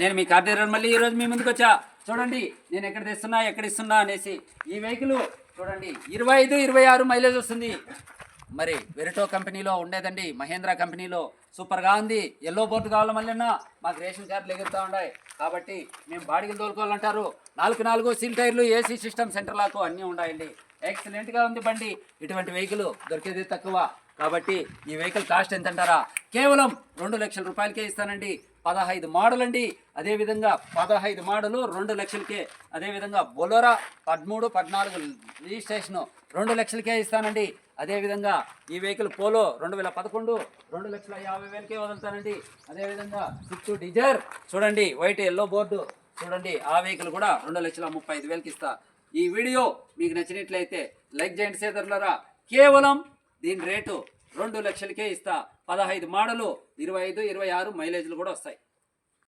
నేను మీ కార్ దగ్గర మళ్ళీ ఈరోజు మీ ముందుకు వచ్చా. చూడండి నేను ఎక్కడ తెస్తున్నా ఎక్కడ ఇస్తున్నా అనేసి ఈ వెహికల్ చూడండి ఇరవై ఐదు ఇరవై ఆరు మైలేజ్ వస్తుంది. మరి వెరిటో కంపెనీలో ఉండేదండి మహేంద్ర కంపెనీలో సూపర్గా ఉంది. ఎల్లో బోర్డు కావాలి మళ్ళీ మాకు రేషన్ కార్డులు ఎగురుతూ ఉన్నాయి. కాబట్టి మేము బాడిగలు తోలుకోవాలంటారు. నాలుగు నాలుగు సీల్ టైర్లు ఏసీ సిస్టమ్ సెంటర్ లాకు అన్నీ ఉన్నాయండి. ఎక్సలెంట్గా ఉంది బండి. ఇటువంటి వెహికల్ దొరికేది తక్కువ. కాబట్టి ఈ వెహికల్ కాస్ట్ ఎంత అంటారా కేవలం రెండు లక్షల రూపాయలకే ఇస్తానండి. పదహైదు మోడల్ అండి అదేవిధంగా పదహైదు మోడలు రెండు లక్షలకే. అదేవిధంగా బొలోరా పదమూడు పద్నాలుగు రిజిస్ట్రేషను రెండు లక్షలకే ఇస్తానండి. అదేవిధంగా ఈ వెహికల్ పోలో రెండు వేల పదకొండు రెండు లక్షల యాభై వేలకే వదులుతానండి. అదేవిధంగా స్విఫ్ట్ డిజైర్ చూడండి వైట్ ఎల్లో బోర్డు చూడండి ఆ వెహికల్ కూడా రెండు లక్షల ముప్పై ఐదు వేలకి ఇస్తా. ఈ వీడియో మీకు నచ్చినట్లయితే లైక్ చేయండి సేదరులరా. కేవలం దీని రేటు రెండు లక్షలకే ఇస్తా. పదహైదు మోడలు ఇరవై ఐదు ఇరవై ఆరు మైలేజ్లు కూడా వస్తాయి.